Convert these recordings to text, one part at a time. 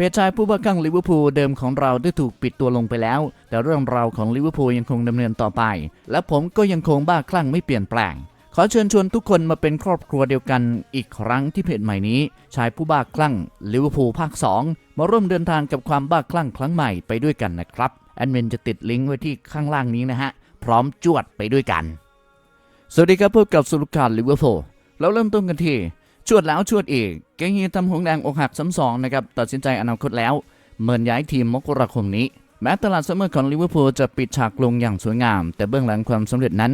เพจชายผู้บ้าคลั่งลิเวอร์พูลเดิมของเราได้ถูกปิดตัวลงไปแล้ว แต่เรื่องราวของลิเวอร์พูลยังคงดำเนินต่อไป และผมก็ยังคงบ้าคลั่งไม่เปลี่ยนแปลง ขอเชิญชวนทุกคนมาเป็นครอบครัวเดียวกันอีกครั้งที่เพจใหม่นี้ ชายผู้บ้าคลั่งลิเวอร์พูลภาค 2 มาร่วมเดินทางกับความบ้าคลั่งครั้งใหม่ไปด้วยกันนะครับแอดมินจะติดลิงก์ไว้ที่ข้างล่างนี้นะฮะพร้อมจวดไปด้วยกัน สวัสดีครับพบกับสุรุการลิเวอร์พูลเราเริ่มต้นกันที่ ชวดแล้วชวดอีกแกฮีทำหงแดงอกหักซ้ำสองนะครับตัดสินใจอนาคตแล้วเมินย้ายทีมมกราคมนี้ แม้ตลาดซัมเมอร์ของลิเวอร์พูลจะปิดฉากลงอย่างสวยงาม แต่เบื้องหลังความสำเร็จนั้น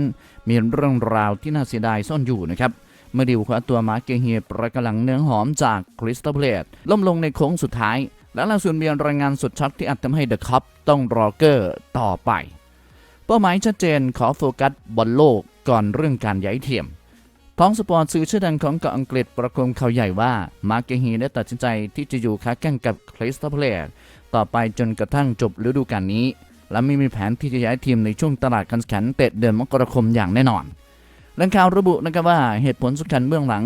มีเรื่องราวที่น่าเสียดายซ่อนอยู่นะครับเมื่อดิวคว้าตัวมาร์เกฮีประกำลังเนื้อหอมจากคริสตัลเพลตล่มลงในโค้งสุดท้าย และล่าสุดมีรายงานสุดช็อกที่อาจทำให้เดอะคัพต้องรอเกอร์ต่อไป เป้าหมายชัดเจนขอโฟกัสบอลโลกก่อนเรื่องการย้ายทีม ท้องสปอร์ตสื่อชื่อดังของเกาะอังกฤษประโคมข่าวใหญ่ว่า มาร์เกฮีได้ตัดสินใจที่จะอยู่ค้าแข่งกับคริสตัลเพลตต่อไปจนกระทั่งจบฤดูกาลนี้ และไม่มีแผนที่จะย้ายทีมในช่วงตลาดการแข่งขันเตะเดือนมกราคมอย่างแน่นอนแหล่งข่าวระบุนะครับว่าเหตุผลสำคัญเบื้องหลัง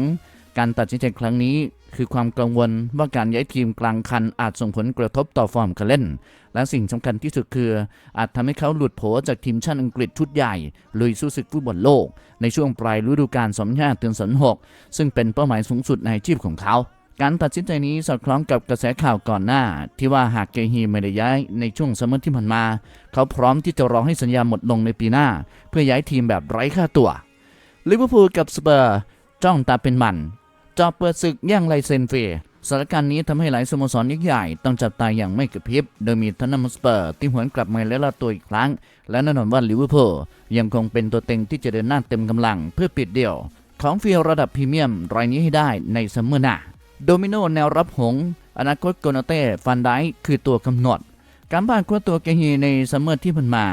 การตัดสินใจครั้งนี้ คือความกังวลว่าการย้ายทีมกลางคันอาจส่งผลกระทบต่อฟอร์มการเล่น และสิ่งสำคัญที่สุดคือ อาจทำให้เขาหลุดโผจากทีมชาติอังกฤษชุดใหญ่ลุยสู้ศึกฟุตบอลโลก ในช่วงปลายฤดูกาล2005ถึง2006ซึ่งเป็นเป้าหมายสูงสุดในอาชีพของเขา การตัดสินใจนี้สอดคล้องกับกระแสข่าวก่อนหน้า ที่ว่าหากเกฮีไม่ได้ย้ายในช่วงซัมเมอร์ที่ผ่านมา เขาพร้อมที่จะรอให้สัญญาหมดลงในปีหน้า เพื่อย้ายทีมแบบไร้ค่าตัวลิเวอร์พูลกับสเปอร์จ้องตาเป็นมัน จอบเปิดศึกแย่งไลเซนเฟรีสถานการณ์นี้ทำให้หลายสโมสรยักษ์ใหญ่ต้องจับตาอย่างไม่กระพริบ โดยมีทอนนัมสเปอร์ที่หวนกลับมาแล้วละตัวอีกครั้ง และแน่นอนว่าลิเวอร์พูลยังคงเป็นตัวเต็งที่จะเดินหน้าเต็มกำลังเพื่อปิดเดี่ยว ของฟรีระดับพรีเมียมรายนี้ให้ได้ในซัมเมอร์หน้าโดมิโนแนวรับหงส์อนาคตโกนาเต้ฟันไดค์คือตัวกำหนด การบ้านคว้าตัวเกฮีในซัมเมอร์ที่ผ่านมา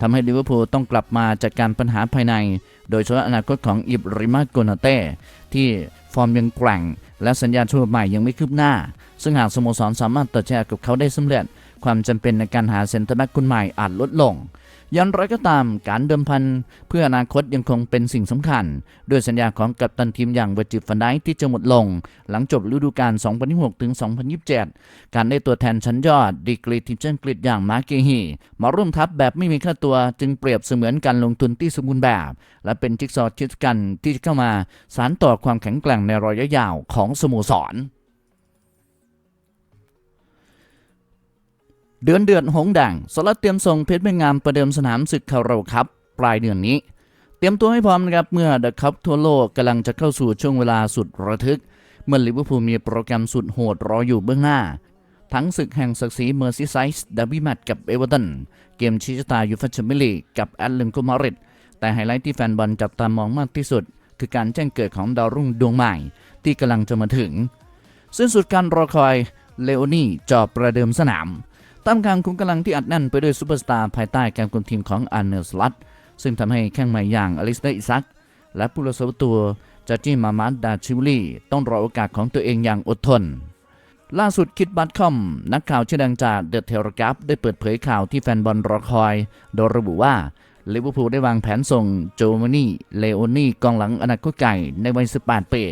ทำให้ลิเวอร์พูลต้องกลับมาจัดการปัญหาภายใน โดยเฉพาะอนาคตของอิบริมาโกนาเต้ที่ฟอร์มยังแกร่ง และสัญญาณฉบับใหม่ยังไม่คืบหน้า ซึ่งหากสโมสรสามารถต่อแชร์กับเขาได้สำเร็จ ความจำเป็นในการหาเซนเตอร์แบ็กคนใหม่อาจลดลง อยันไรก็ตามการเดิมพันเพื่ออนาคตยังคงเป็นสิ่งสำคัญ ด้วยสัญญาของกัปตันทีมอย่างเวอร์จิฟันไดที่จะหมดลง หลังจบฤดูกาล 2026 ถึง 2027 การได้ตัวแทนชั้นยอด ดีกรีทีมชาติอังกฤษอย่างมาร์เกฮีมาร่วมทัพแบบไม่มีค่าตัวจึงเปรียบเสมือนการลงทุนที่สมบูรณ์แบบ และเป็นจิ๊กซอว์ชิ้นสำคัญที่จะเข้ามาสานต่อความแข็งแกร่งในระยะยาวของสโมสร เดือนเดือนหงส์แดงสลัดเตรียมส่งเพชรเมืองามประเดิมสนามศึกคาราคัพปลายเดือนนี้ เตรียมตัวให้พร้อมนะครับเมื่อเดอะคัพทั่วโลกกำลังจะเข้าสู่ช่วงเวลาสุดระทึก เมื่อลิเวอร์พูลมีโปรแกรมสุดโหดรออยู่เบื้องหน้า ทั้งศึกแห่งศักดิ์ศรีเมอร์ซีไซส์ดับบี้แมตช์กับเอเวอร์ตันเกมชี้ชะตายูฟ่าแชมเปี้ยนลีกกับแอตเลติโกมาดริดแต่ไฮไลท์ที่แฟนบอลจับตามองมากที่สุด คือการแจ้งเกิดของดาวรุ่งดวงใหม่ ที่กำลังจะมาถึงสิ้นสุดการรอคอยเลโอนี่จอบประเดิมสนาม ตั้มกลางคุมกำลังที่อัดแน่นไปด้วยซูเปอร์สตาร์ภายใต้การคุมทีมของอันเนอร์สลัตซึ่งทำให้แข้งใหม่อย่างอลิสเตอร์อิซัก และผู้รักษาประตูจาจิมามัดดาชิวลีต้องรอโอกาสของตัวเองอย่างอดทน ล่าสุดคิดบัตคอม นักข่าวชื่อดังจากเดอะเทเลกราฟได้เปิดเผยข่าวที่แฟนบอลรอคอย โดยระบุว่าลิเวอร์พูลได้วางแผนส่งโจมานีเลโอนี่กองหลังอนาคตไก่ในวัย 18 ปี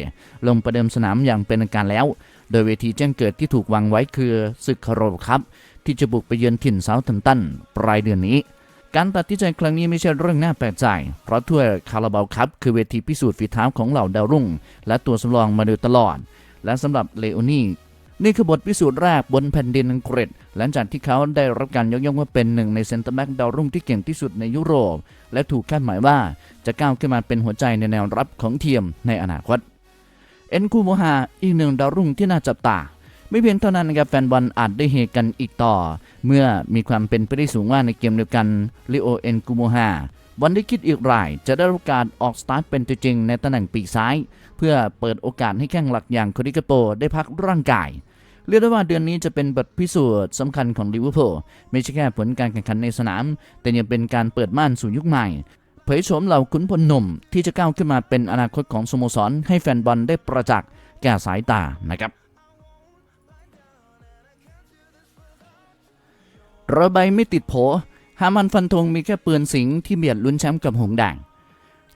ลงประเดิมสนามอย่างเป็นทางการแล้ว โดยเวทีแจ้งเกิดที่ถูกวางไว้คือศึกคาร์โรคัพ ที่จะบุกไปเยือนถิ่นเซาท์แฮมตันปลายเดือนนี้ การตัดสินใจครั้งนี้ไม่ใช่เรื่องน่าแปลกใจ เพราะถ้วยคาราบาวคัพคือเวทีพิสูจน์ฝีเท้าของเหล่าดาวรุ่ง และตัวสำรองมาโดยตลอด และสำหรับเลโอนี่นี่คือบทพิสูจน์แรกบนแผ่นดินอังกฤษ หลังจากที่เขาได้รับการยกย่องว่าเป็นหนึ่งในเซนเตอร์แบ็กดาวรุ่งที่เก่งที่สุดในยุโรป และถูกคาดหมายว่าจะก้าวขึ้นมาเป็นหัวใจในแนวรับของทีมในอนาคต เอ็นคูโมฮาอีกหนึ่งดาวรุ่งที่น่าจับตา ไม่เพียงเท่านั้นนะครับแฟนบอลอาจได้เฮกันอีกต่อ เมื่อมีความเป็นไปได้สูงว่าในเกมเดียวกันลิโอเอ็นกูโมฮาวันได้คิดอีกราย จะได้รับโอกาสออกสตาร์ทเป็นตัวจริงในตำแหน่งปีกซ้าย เพื่อเปิดโอกาสให้แข้งหลักอย่างโคดิกาโปได้พักร่างกายเรียกได้ว่าเดือนนี้จะเป็นบทพิสูจน์สำคัญของลิเวอร์พูลไม่ใช่แค่ผลการแข่งขันในสนาม แต่ยังเป็นการเปิดม่านสู่ยุคใหม่เเผยโฉมเหล่าขุนพลหนุ่ม ที่จะก้าวขึ้นมาเป็นอนาคตของสโมสร ให้แฟนบอลได้ประจักษ์แก่สายตานะครับ ระบไม่ติดโผฮามันฟันธงมีแค่ปืนสิงห์ที่เบียดลุ้นแชมป์กับหงส์แดง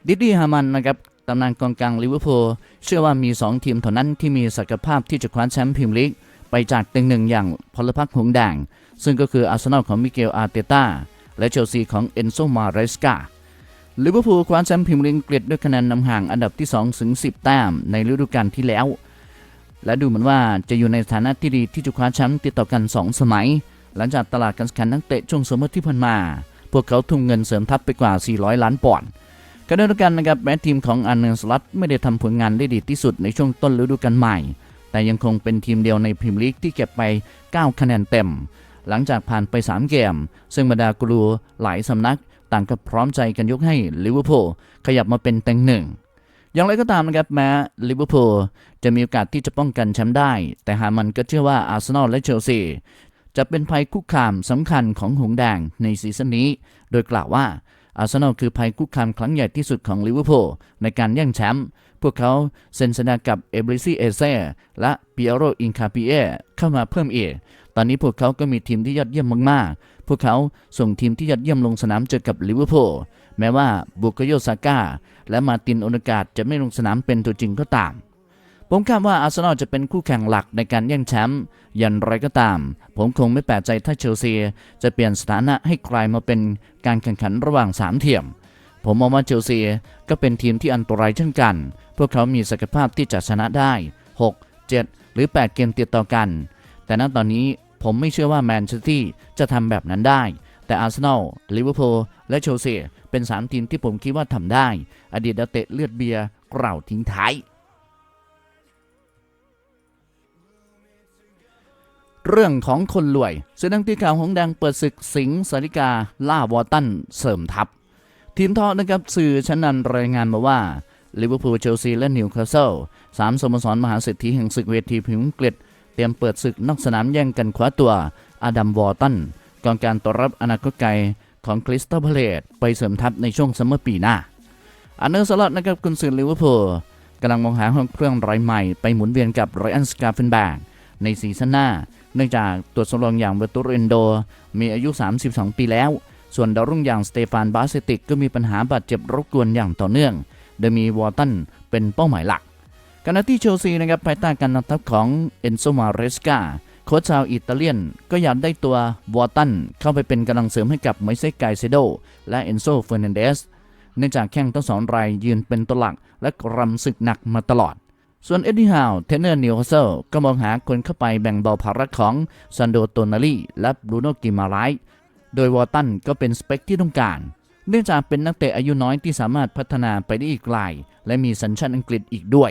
ดิดดี้ฮามันนะครับตำนานกองกลางลิเวอร์พูลเชื่อว่ามี 2 ทีมเท่านั้นที่มีศักยภาพที่จะคว้าแชมป์พรีเมียร์ลีกไปจากเต็งหนึ่งอย่างพลพรรคหงส์แดงซึ่งก็คืออาร์เซนอลของมิเกลอาร์เตต้าและเชลซีของเอนโซมาเรสกาลิเวอร์พูลคว้าแชมป์พรีเมียร์ลีกอังกฤษด้วยคะแนนนำห่างอันดับที่2ถึง10 แต้มในฤดูกาลที่แล้ว และดูเหมือนว่าจะอยู่ในสถานะที่ดีที่จะคว้าแชมป์ติดต่อกัน 2 สมัย หลังจากตลาดการแข่งนักเตะช่วงซัมเมอร์ที่ผ่านมา พวกเขาทุ่มเงินเสริมทัพไปกว่า 400 ล้านปอนด์ขณะเดียวกันนะครับแม้ทีมของอันเนอร์สลัตไม่ได้ทำผลงานได้ดีที่สุดในช่วงต้นฤดูกาลใหม่ แต่ยังคงเป็นทีมเดียวในพรีเมียร์ลีกที่เก็บไป 9 คะแนนเต็ม หลังจากผ่านไป 3 เกม ซึ่งบรรดากรูหลายสำนักต่างก็พร้อมใจกันยกให้ลิเวอร์พูลขยับมาเป็นเต็งหนึ่งอย่างไรก็ตามนะครับแม้ลิเวอร์พูลจะมีโอกาสที่จะป้องกันแชมป์ได้ แต่หามันก็เชื่อว่าอาร์เซนอลและเชลซี จะเป็นภัยคุกคามสำคัญของหงแดงในซีซั่นนี้ โดยกล่าวว่าอาร์เซนอลคือภัยคุกคามครั้งใหญ่ที่สุดของลิเวอร์พูลในการแย่งแชมป์ พวกเขาเซ็นสัญญากับเอเบริซีเอเซ่และปิเอโรอินคาปิเอเข้ามาเพิ่มอีก ตอนนี้พวกเขาก็มีทีมที่ยอดเยี่ยมมากๆ พวกเขาส่งทีมที่ยอดเยี่ยมลงสนามเจอกับลิเวอร์พูล แม้ว่าบุกโยซาก้าและมาตินโอนากาศจะไม่ลงสนามเป็นตัวจริงก็ตาม ผมคาดว่าอาร์เซนอลจะเป็นคู่แข่งหลักในการแย่งแชมป์อย่างไรก็ตาม ผมคงไม่แปลกใจถ้าเชลซี จะเปลี่ยนสถานะให้กลายมาเป็นการแข่งขันระหว่าง3เทียม ผมมองว่าเชลซีก็เป็นทีมที่อันตรายเช่นกัน พวกเขามีศักยภาพที่จะชนะได้ 6 7 หรือ 8 เกมติดต่อกัน แต่ณตอนนี้ผมไม่เชื่อว่าแมนเชสเตอร์จะทำแบบนั้นได้ แต่อาร์เซนอลลิเวอร์พูลและเชลซีเป็น3ทีมที่ผมคิดว่าทำได้ อดีตนักเตะเลือดเบียร์กล่าวทิ้งท้าย เรื่องของคนรวยสื่อดังตีข่าวหงแดงเปิดศึกสิงห์สาริกาล่าวอตันเสริมทัพ ทีมทอนะครับสื่อชั้นนำรายงานมาว่าลิเวอร์พูลเชลซีและนิวคาสเซิลสามสโมสรมหาเศรษฐีแห่งศึกเวทีพิมพ์อังกฤษ เตรียมเปิดศึกนอกสนามแย่งกันคว้าตัวอดัมวอตันกองการต้อนรับอนาคตไกลของคริสตัลพาเลตไปเสริมทัพในช่วงซัมเมอร์ปีหน้าอันเนอร์สล็อตนะครับกุนซือลิเวอร์พูลกำลังมองหาห้องเครื่องรายใหม่ไปหมุนเวียนกับไรอันสกาเฟนแบก ในซีซั่นหน้า เนื่องจากตัวสำรองอย่างเบตูเรนโด มีอายุ 32 ปีแล้ว ส่วนดาวรุ่งอย่างสเตฟานบาเซติกก็มีปัญหาบาดเจ็บรบกวนอย่างต่อเนื่อง โดยมีวอร์ตันเป็นเป้าหมายหลักขณะที่เชลซีนะครับภายใต้การนำทัพของเอนโซมาเรสกาโค้ชชาวอิตาเลียน ก็อยากได้ตัววอร์ตันเข้าไปเป็นกำลังเสริมให้กับไมเซกไกเซโดและเอนโซเฟอร์นันเดสเนื่องจากแข้งทั้งสองรายยืนเป็นตัวหลักและรำศึกหนักมาตลอด ส่วนเอ็ดดี้ฮาวเทนเนอร์นิวคาสเซิลก็มองหาคนเข้าไปแบ่งเบาภาระของซันโดโตนาลีและบรูโนกิมาไลโดยวอร์ตันก็เป็นสเปคที่ต้องการ เนื่องจากเป็นนักเตะอายุน้อยที่สามารถพัฒนาไปได้อีกไกล และมีสัญชาติอังกฤษอีกด้วย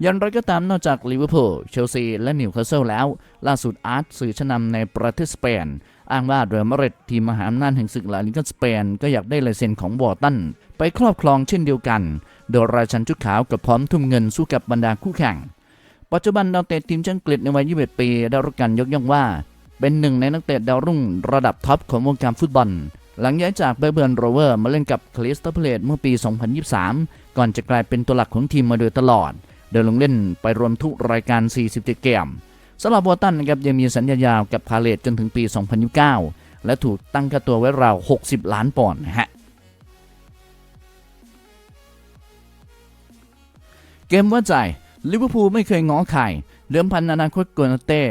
อย่างไรก็ตามนอกจากลิเวอร์พูลเชลซี และนิวคาสเซิลแล้ว ล่าสุดอาร์ตสื่อชั้นนำในประเทศสเปน อ้างว่าเรอัลมาดริดทีมมหาอำนาจแห่งศึกลาลิกาสเปน ก็อยากได้ลายเซ็นของวอร์ตัน ไปครอบครองเช่นเดียวกัน โดยราชันชุดขาวกับพร้อมทุ่มเงินสู้กับบรรดาคู่แข่ง ปัจจุบันดาวเตะทีมชาติอังกฤษในวัย 21 ปีได้รับการยกย่องว่า เป็นหนึ่งในนักเตะดาวรุ่งระดับท็อปของวงการฟุตบอล หลังย้ายจากเบอร์เบิร์นโรเวอร์มาเล่นกับคริสตัลเพลตเมื่อปี 2023 ก่อนจะกลายเป็นตัวหลักของทีมมาโดยตลอด โดยลงเล่นไปรวมทุกรายการ 47 เกมสำหรับวอตันนะครับยังมีสัญญายาวกับพาเลตจนถึงปี 2029 และถูกตั้งค่าตัวไว้ราว 60 ล้านปอนด์นะฮะ เกมว่าใจลิเวอร์พูลไม่เคยง้อใครเดิมพันอนาคตโกนาเต้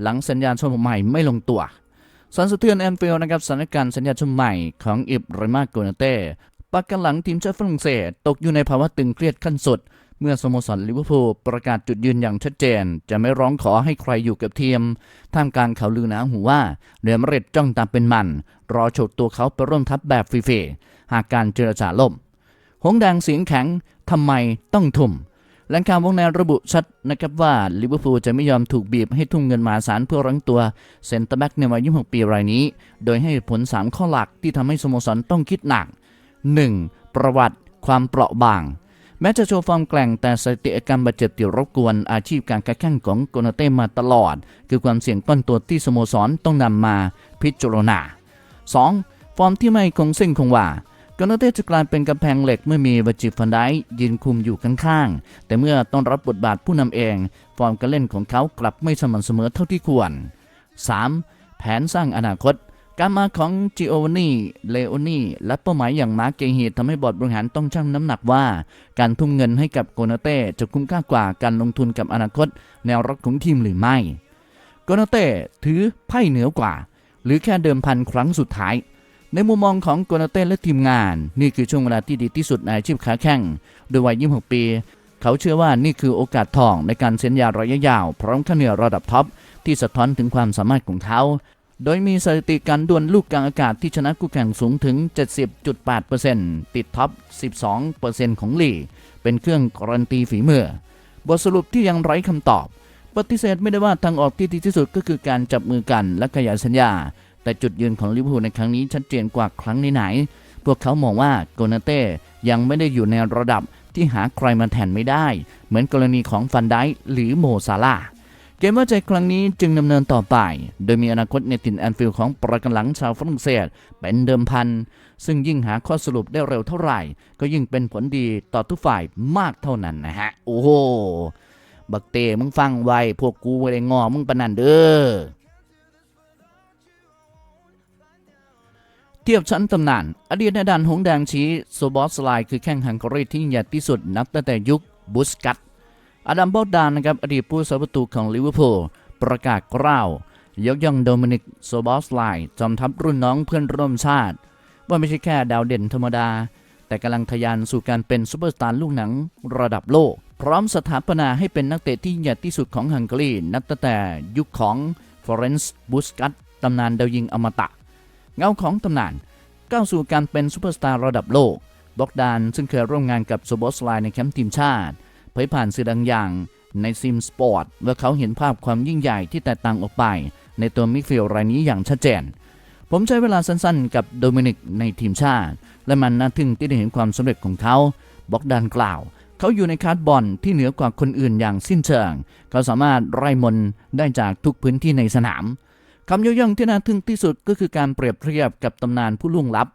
หลังสัญญาชมใหม่ไม่ลงตัวสันสะเทือนแอนฟิลนะครับสถานการณ์สัญญาชมใหม่ของอิบรามาโกนาเต้ปักกันหลังทีมชาติฝรั่งเศสตกอยู่ในภาวะตึงเครียดขั้นสุด เมื่อสโมสรลิเวอร์พูลประกาศจุดยืนอย่างชัดเจน จะไม่ร้องขอให้ใครอยู่กับทีมท่ามกลางข่าวลือหนาหูว่าเรอัลมาดริดจ้องตามเป็นมัน รอโฉดตัวเขาไปร่วมทัพแบบฟรีๆหากการเจรจาล่มหงแดงเสียงแข็งทำไมต้องทุ่ม หล่งข่าววงในระบุชัดนะครับว่าลิเวอร์พูลจะไม่ยอมถูกบีบให้ทุ่มเงินมหาศาลเพื่อรั้งตัวเซนเตอร์แบ็กในวัย 26 ปีรายนี้ โดยให้ผล 3 ข้อหลักที่ทำให้สโมสรต้องคิดหนัก 1. ประวัติความเปราะบาง แม้จะโชว์ฟอร์มแกร่งแต่สถิติอาการบาดเจ็บที่รบกวนอาชีพการค้าแข่งของโกนาเต้มาตลอด คือความเสี่ยงก้อนตัวที่สโมสรต้องนำมาพิจารณา 2. ฟอร์มที่ไม่คงเส้นคงวา กอนเต้จะกลายเป็นกำแพงเหล็กเมื่อมีวจิฟันไดยืนคุมอยู่ข้างๆ แต่เมื่อต้องรับบทบาทผู้นำเอง ฟอร์มการเล่นของเขากลับไม่สม่ำเสมอเท่าที่ควร 3. แผนสร้างอนาคต การมาของจิโอวานีเลโอนีและเป้าหมายอย่างมาร์กเกฮีทำให้บอร์ดบริหารต้องชั่งน้ำหนักว่า การทุ่มเงินให้กับโกนาเต้จะคุ้มค่ากว่าการลงทุนกับอนาคต แนวรับของทีมหรือไม่โกนาเต้ถือไพ่เหนือกว่า หรือแค่เดิมพันครั้งสุดท้าย ในมุมมองของโกนาเต้และทีมงาน นี่คือช่วงเวลาที่ดีที่สุดในอาชีพขาแข่งโดยวัย 26 ปี เขาเชื่อว่านี่คือโอกาสทองในการเซ็นยาระยะยาว พร้อมค่าเหนื่อยระดับท็อปที่สะท้อนถึงความสามารถของเขา โดยมีสถิติการดวลลูกกลางอากาศที่ชนะคู่แข่งสูงถึง 70.8%ติดท็อป 12%ของลีกเป็นเครื่องการันตีฝีมือบทสรุปที่ยังไร้คำตอบ ปฏิเสธไม่ได้ว่าทางออกที่ดีที่สุดก็คือการจับมือกันและขยายสัญญา แต่จุดยืนของลิเวอร์พูลในครั้งนี้ชัดเจนกว่าครั้งไหนๆพวกเขามองว่าโกนาเต้ยังไม่ได้อยู่ในระดับที่หาใครมาแทนไม่ได้ เหมือนกรณีของฟันไดหรือโมซาลาเกมว่าใจครั้งนี้จึงดำเนินต่อไป โดยมีอนาคตในถิ่นแอนฟิลด์ของประกันหลังชาวฝรั่งเศสเป็นเดิมพัน ซึ่งยิ่งหาข้อสรุปได้เร็วเท่าไหร่ ก็ยิ่งเป็นผลดีต่อทุกฝ่ายมากเท่านั้นนะฮะ โอ้โห บักเตมึงฟังไว้ พวกกูไม่ได้งอมึงปนันเด้อ เทียบชั้นตำนาน อดีตในดันหงแดงชี้โซบอสไลคือแข่งฮังการีที่ใหญ่ที่สุดนับตั้งแต่ยุคบุสกัตอดัมบอดดานนะครับอดีตผู้สาประตูของลิเวอร์พูลประกาศกล้าวยกย่องโดมินิกโซบอสไลจอมทัพรุ่นน้องเพื่อนร่วมชาติ ว่าไม่ใช่แค่ดาวเด่นธรรมดา แต่กำลังทะยานสู่การเป็นซูเปอร์สตาร์ลูกหนังระดับโลก พร้อมสถาปนาให้เป็นนักเตะที่ใหญ่ที่สุดของฮังการีนับตั้งแต่ยุคของฟอเรนซ์บูสกัตตำนานดาวยิงอมตะ เงาของตำนานก้าวสู่การเป็นซูเปอร์สตาร์ระดับโลกบล็อกดานซึ่งเคยร่วมงานกับโซบอสไลในแคมป์ทีมชาติ เผยผ่านสื่อดังอย่างในซิมสปอร์ตว่าเขาเห็นภาพความยิ่งใหญ่ที่แตกต่างออกไป ในตัวมิดฟิลด์รายนี้อย่างชัดเจน ผมใช้เวลาสั้นๆ กับโดมินิกในทีมชาติ และมันน่าทึ่งที่ได้เห็นความสำเร็จของเขาบล็อกดานกล่าว เขาอยู่ในคาร์ดบอลที่เหนือกว่าคนอื่นอย่างสิ้นเชิง เขาสามารถไล่มนได้จากทุกพื้นที่ในสนาม คำยกย่องที่น่าทึ่งที่สุดก็คือการเปรียบเทียบกับตำนานผู้ล่วงลับ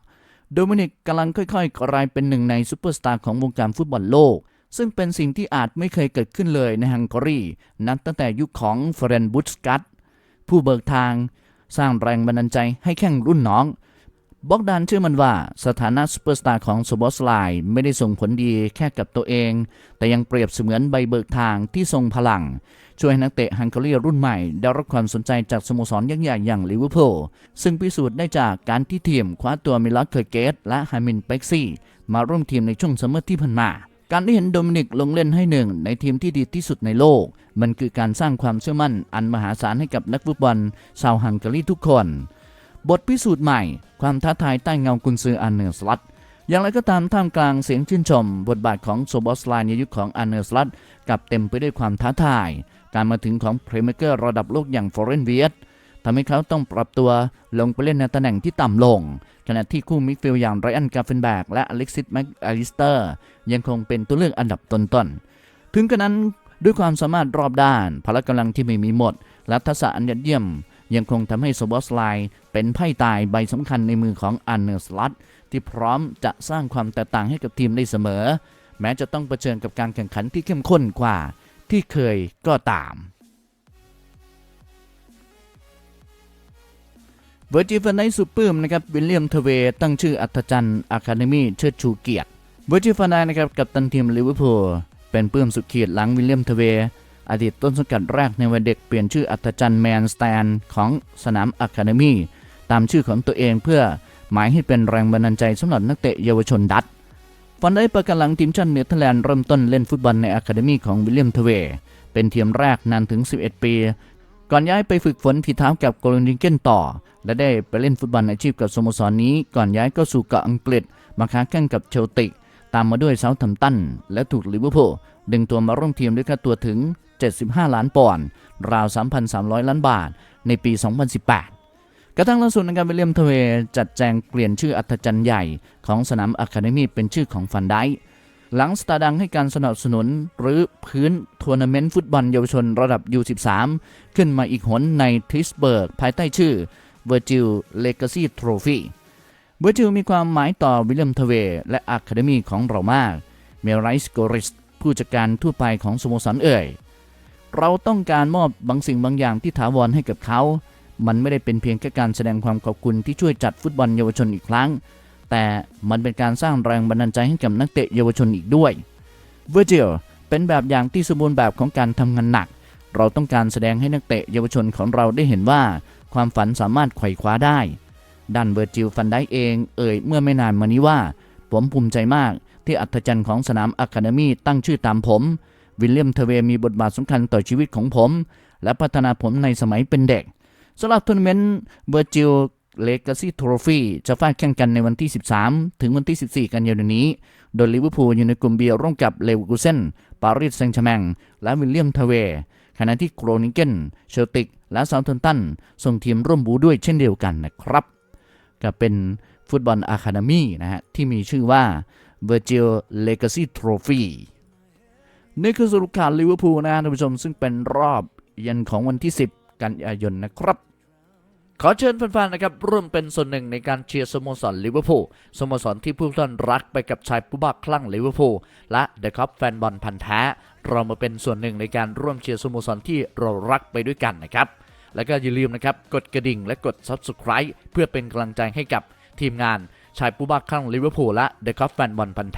โดมินิกกำลังค่อยๆ กลายเป็นหนึ่งในซูเปอร์สตาร์ของวงการฟุตบอลโลก ซึ่งเป็นสิ่งที่อาจไม่เคยเกิดขึ้นเลยในฮังการีนับตั้งแต่ยุคของเฟรนบุสกัตผู้เบิกทาง สร้างแรงบันดาลใจให้แข่งรุ่นน้อง บอกดานเชื่อมันว่าสถานะซูเปอร์สตาร์ของโซบอสไลน์ไม่ได้ส่งผลดีแค่กับตัวเอง แต่ยังเปรียบเสมือนใบเบิกทางที่ทรงพลัง ช่วยให้นักเตะฮังการีรุ่นใหม่ได้รับความสนใจจากสโมสรยักษ์ใหญ่อย่างลิเวอร์พูลซึ่งพิสูจน์ได้จากการที่ทีมคว้าตัวมิลาเคอร์เกตและฮามินเป็กซี่มาร่วมทีมในช่วงซัมเมอร์ที่ผ่านมาการได้เห็นโดมินิกลงเล่นให้หนึ่งในทีมที่ดีที่สุดในโลก มันคือการสร้างความเชื่อมั่นอันมหาศาลให้กับนักฟุตบอลชาวฮังการีทุกคน บทพิสูจน์ใหม่ ความท้าทายใต้เงากุนซืออันเนอร์สลัดอย่างไรก็ตามท่ามกลางเสียงชื่นชม บทบาทของโซบอสไลน์ในยุคของอันเนอร์สลัดกับเต็มไปด้วยความท้าทาย การมาถึงของเพลย์เมเกอร์ระดับโลกอย่างฟอร์เรนเวียตทำให้เขาต้องปรับตัวลงไปเล่นในตำแหน่งที่ต่ำลง ขณะที่คู่มิดฟิลด์อย่างไรอันกาเฟนแบกและอเล็กซิสแม็กอลิสเตอร์ยังคงเป็นตัวเลือกอันดับต้นๆ ถึงกระนั้นด้วยความสามารถรอบด้าน พละกำลังที่ไม่มีหมด และทักษะอันยอดเยี่ยม ยังคงทำให้โซบอสไลน์เป็นไพ่ตายใบสำคัญในมือของอันเนอร์สลัดที่พร้อมจะสร้างความแตกต่างให้กับทีมได้เสมอ แม้จะต้องเผชิญกับการแข่งขันที่เข้มข้นกว่า ที่เคยก็ตามเวอร์จิฟันไนสุปลื้มนะครับวิลเลียมทเวตั้งชื่ออัธจันทร์อะคาเดมีเชิดชูเกียรติเวอร์จิฟันไนนะครับกับตันทีมลิเวอร์พูลเป็นปื้มสุดขีดหลังวิลเลียมทเว อดีตต้นสังกัดแรกในวัยเด็กเปลี่ยนชื่ออัธจันแมนสแตนของสนามอะคาเดมีตามชื่อของตัวเองเพื่อหมายให้เป็นแรงบันดาลใจสำหรับนักเตะเยาวชนดัตฟันได้ประกันหลังทีมชาติเนเธอร์แลนด์เริ่มต้นเล่นฟุตบอลในอะคาเดมีของวิลเลียมทเวเป็นทีมแรกนานถึง 11 ปี ก่อนย้ายไปฝึกฝนฝีเท้ากับโกลดิงเกนต่อ และได้ไปเล่นฟุตบอลอาชีพกับสโมสรนี้ ก่อนย้ายก็สู่เกาะอังกฤษ มาค้าแข่งกับเชลติก ตามมาด้วยเซาท์แฮมป์ตัน และถูกลิเวอร์พูลดึงตัวมาร่วมทีมด้วยค่าตัวถึง 75 ล้านปอนด์ราว 3,300 ล้านบาท ในปี 2018 กระทั่งล่าสุดนะครับวิลเลียมทเวจัดแจงเปลี่ยนชื่ออัธจันทร์ใหญ่ของสนามอะคาเดมีเป็นชื่อของฟันไดหลังสตาร์ดังให้การสนับสนุนหรือพื้นทัวร์นาเมนต์ฟุตบอลเยาวชนระดับ U13 ขึ้นมาอีกหนในทิสเบิร์กภายใต้ชื่อ Virgil Legacy Trophy เวอร์จิลมีความหมายต่อวิลเลียมทเวย์และอะคาเดมีของเรามาก เมลไรส์โกริสผู้จัดการทั่วไปของสโมสรเอ่ย เราต้องการมอบบางสิ่งบางอย่างที่ถาวรให้กับเขา มันไม่ได้เป็นเพียงแค่การแสดงความขอบคุณที่ช่วยจัดฟุตบอลเยาวชนอีกครั้ง แต่มันเป็นการสร้างแรงบันดาลใจให้กับนักเตะเยาวชนอีกด้วยเวอร์จิลเป็นแบบอย่างที่สมบูรณ์แบบของการทำงานหนัก เราต้องการแสดงให้นักเตะเยาวชนของเราได้เห็นว่า ความฝันสามารถไขว่คว้าได้ด้นเวอร์จิลฟันได้เองเอ่ยเมื่อไม่นานมานี้ว่า ผมภูมิใจมากที่อัธจันทร์ของสนามอะคาเดมีตั้งชื่อตามผม วิลเลียมเทเวมีบทบาทสำคัญต่อชีวิตของผม และพัฒนาผมในสมัยเป็นเด็กสำหรับทัวร์นาเมนต์เวอร์จิลเลกาซีทรอฟีจะฟาดแข่งกันในวันที่ 13 ถึงวันที่ 14 กันยายนนี้ โดยลิเวอร์พูลอยู่ในกลุ่มเบียร่วมกับเลเวอร์คูเซนปารีสแซงต์แชร์แมงและวิลเลียมเทเวขณะที่โครนิเกนเชลติก และซาวทันตันส่งทีมร่วมบูด้วยเช่นเดียวกันนะครับ ก็เป็นฟุตบอลอะคาเดมีนะฮะที่มีชื่อว่า Virgil Legacy Trophy นี่คือสรุปข่าวลิเวอร์พูลนะท่านผู้ชมซึ่งเป็นรอบเย็นของวันที่ 10 กันยายนนะครับขอเชิญแฟนๆ นะครับร่วมเป็นส่วนหนึ่งในการเชียร์สโมสรลิเวอร์พูลสโมสรที่ผู้ท่านรักไปกับชายผู้บ้าคลั่งลิเวอร์พูลและเดอะคัพแฟนบอลพันธ์แท้เรามาเป็นส่วนหนึ่งในการร่วมเชียร์สโมสรที่เรารักไปด้วยกันนะครับ แล้วก็อย่าลืมนะครับกดกระดิ่งและกด Subscribe เพื่อเป็นกำลังใจให้กับทีมงานชายผู้บ้าคลั่งลิเวอร์พูลและเดอะคัพแฟนบอลพันธ์แ